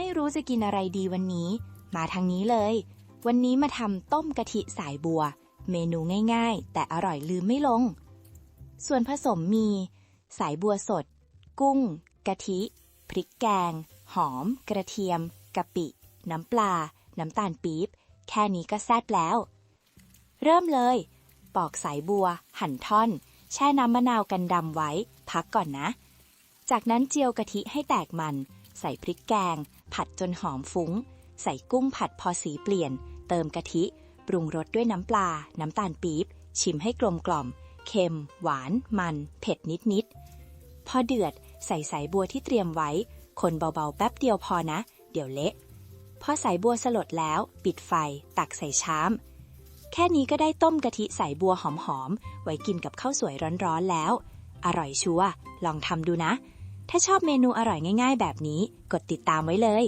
ไม่รู้จะกินอะไรดีวันนี้ มาทางนี้เลย วันนี้มาทำต้มกะทิสายบัว เมนูง่ายๆ แต่อร่อยลืมไม่ลง ส่วนผสมมี สายบัวสด กุ้ง กะทิ พริกแกง หอม กระเทียม กะปิ น้ำปลา น้ำตาลปี๊บ แค่นี้ก็แซ่บแล้ว เริ่มเลย ปอกสายบัว หั่นท่อน แช่น้ำมะนาวกันดำไว้ พักก่อนนะ จากนั้นเจียวกะทิให้แตกมัน ใส่พริกแกง ผัดจนหอมฟุ้ง ใส่กุ้งผัดพอสีเปลี่ยน เติมกะทิ ปรุงรสด้วยน้ำปลา น้ำตาลปี๊บ ชิมให้กลมกล่อม เค็ม หวาน มัน เผ็ดนิดๆพอเดือด ใส่สายบัวที่เตรียมไว้ คนเบาๆ แป๊บเดียวพอนะ เดี๋ยวเละ พอสายบัวสลดแล้ว ปิดไฟ ตักใส่ชาม แค่นี้ก็ได้ต้มกะทิสายบัวหอมๆ ไว้กินกับข้าวสวยร้อนๆแล้ว อร่อยชัวร์ลองทำดูนะ ถ้าชอบเมนูอร่อยง่ายๆ แบบนี้ กดติดตามไว้เลย